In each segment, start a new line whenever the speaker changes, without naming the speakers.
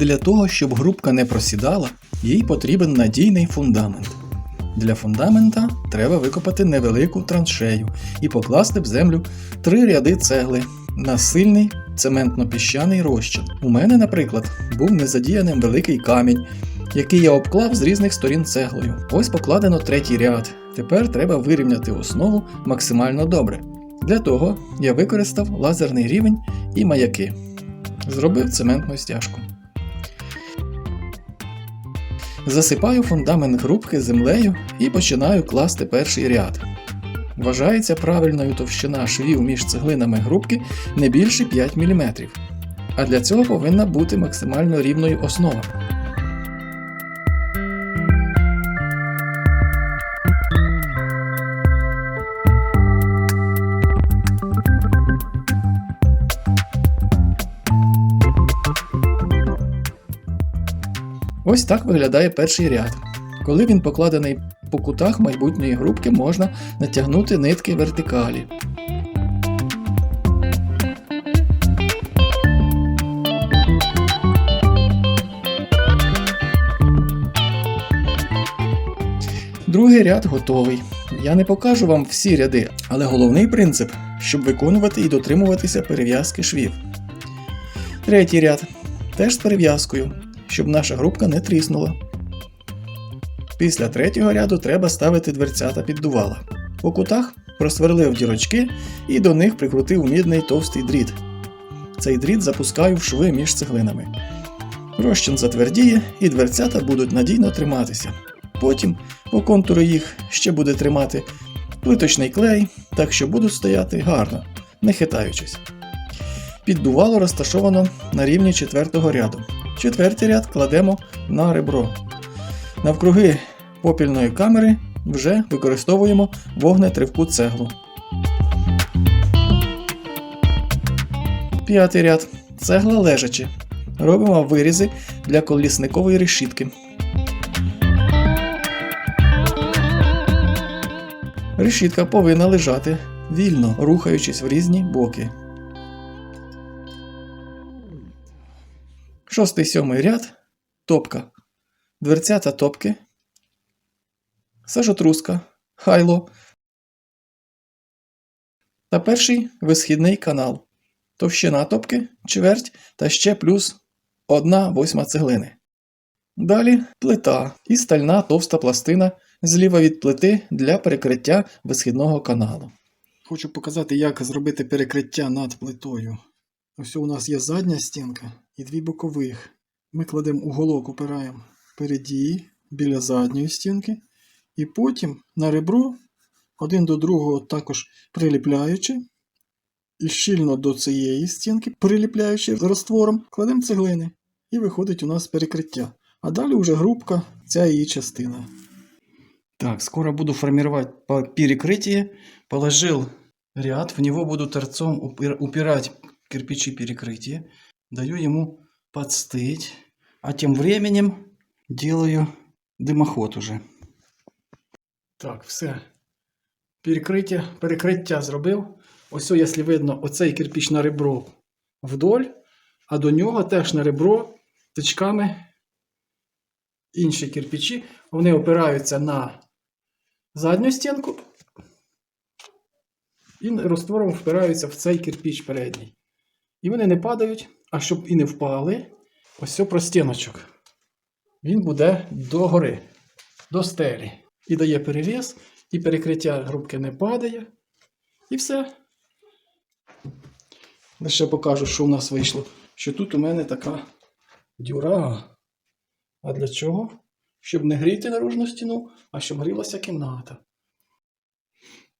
Для того, щоб грубка не просідала, їй потрібен надійний фундамент. Для фундамента треба викопати невелику траншею і покласти в землю три ряди цегли на сильний цементно-піщаний розчин. У мене, наприклад, був незадіяним великий камінь, який я обклав з різних сторін цеглою. Ось покладено третій ряд. Тепер треба вирівняти основу максимально добре. Для того я використав лазерний рівень і маяки. Зробив цементну стяжку. Засипаю фундамент грубки землею і починаю класти перший ряд. Вважається правильною товщина швів між цеглинами грубки не більше 5 мм. А для цього повинна бути максимально рівною основа. Ось так виглядає перший ряд. Коли він покладений по кутах майбутньої грубки, можна натягнути нитки вертикалі. Другий ряд готовий. Я не покажу вам всі ряди, але головний принцип, щоб виконувати і дотримуватися перев'язки швів. Третій ряд теж з перев'язкою, щоб наша грубка не тріснула. Після третього ряду треба ставити дверцята піддувала. По кутах просверлив дірочки і до них прикрутив мідний товстий дріт. Цей дріт запускаю в шви між цеглинами. Розчин затвердіє і дверцята будуть надійно триматися. Потім по контуру їх ще буде тримати плиточний клей, так що будуть стояти гарно, не хитаючись. Піддувало розташовано на рівні четвертого ряду. Четвертий ряд кладемо на ребро. Навкруги попільної камери вже використовуємо вогнетривку цеглу. П'ятий ряд. Цегла лежачи. Робимо вирізи для колісникової решітки. Решітка повинна лежати вільно, рухаючись в різні боки. Шостий сьомий ряд. Топка. Дверцята топки. Сажотруска. Хайло. Та перший висхідний канал. Товщина топки, чверть та ще плюс 1 восьма цеглини. Далі плита і стальна товста пластина зліва від плити для перекриття висхідного каналу. Хочу показати, як зробити перекриття над плитою. Ось у нас є задня стінка і дві бокових. Ми кладемо уголок, упираємо впереді, біля задньої стінки, і потім на ребро один до другого також приліпляючи, і щільно до цієї стінки, приліпляючи роствором, кладемо цеглини. І виходить у нас перекриття. А далі вже грубка, ця її частина. Так, скоро буду формировать по перекрытие. Положил ряд, в него буду торцом упир- упирать кирпичи перекрытия. Даю ему подстыть. А тем временем делаю дымоход уже. Так, все. Перекриття, перекриття зробив. Ось, якщо видно, оцей кирпіч на ребро вдоль, а до нього теж на ребро тичками інші кирпичі. Вони опираються на задню стінку і розтвором впираються в цей кирпіч передній. І вони не падають, а щоб і не впали, ось цей простіночок. Він буде до гори, до стелі. І дає перевес, і перекриття грубки не падає. І все. Лише покажу, що у нас вийшло. Що тут у мене така дюра. А для чого? Щоб не гріти наружну стіну, а щоб грілася кімната.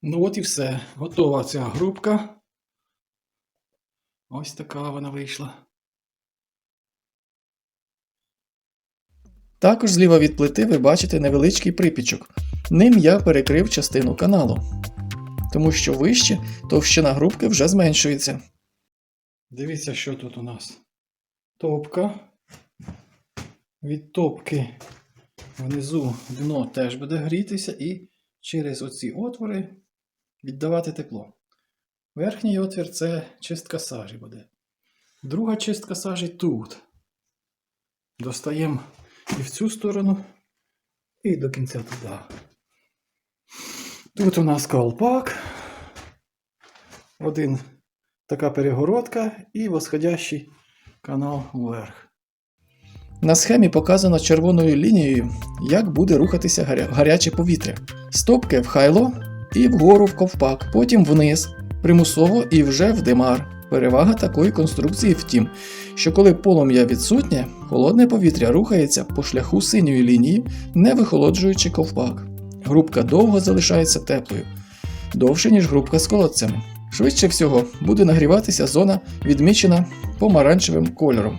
Ну от і все. Готова ця грубка. Ось така вона вийшла. Також зліва від плити ви бачите невеличкий припічок. Ним я перекрив частину каналу. Тому що вище товщина грубки вже зменшується. Дивіться, що тут у нас. Топка. Від топки внизу дно теж буде грітися і через оці отвори віддавати тепло. Верхній отвір це чистка сажі буде. Друга чистка сажі тут. Достаємо і в цю сторону, і до кінця туди. Тут у нас колпак. Один така перегородка і восходящий канал вверх. На схемі показано червоною лінією, як буде рухатися гаря- гаряче повітря. Стопки в хайло і вгору в ковпак, потім вниз, примусово і вже в димар. Перевага такої конструкції в тім, що коли полум'я відсутнє, холодне повітря рухається по шляху синьої лінії, не вихолоджуючи ковпак. Грубка довго залишається теплою, довше, ніж грубка з колодцями. Швидше всього буде нагріватися зона, відмічена помаранчевим кольором.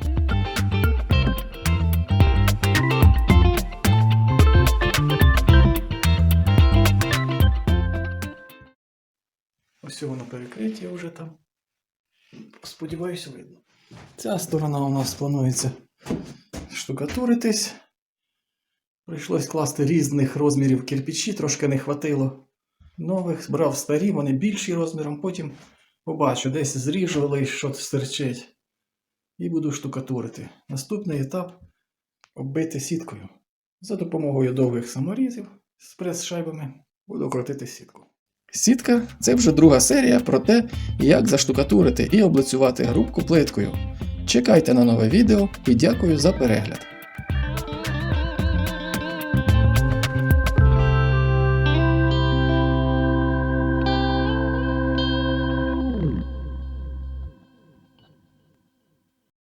Ось воно перекриття вже там. Сподіваюся, видно. Ця сторона у нас планується штукатуритись. Прийшлось класти різних розмірів кирпичі, трошки не хватило. Нових брав старі, вони більші розміром, потім побачу, десь зріжу, але що стерчить. І буду штукатурити. Наступний етап оббити сіткою. За допомогою довгих саморізів з прес-шайбами буду крутити сітку. Сітка це вже друга серія про те, як заштукатурити і облицювати грубку плиткою. Чекайте на нове відео і дякую за перегляд.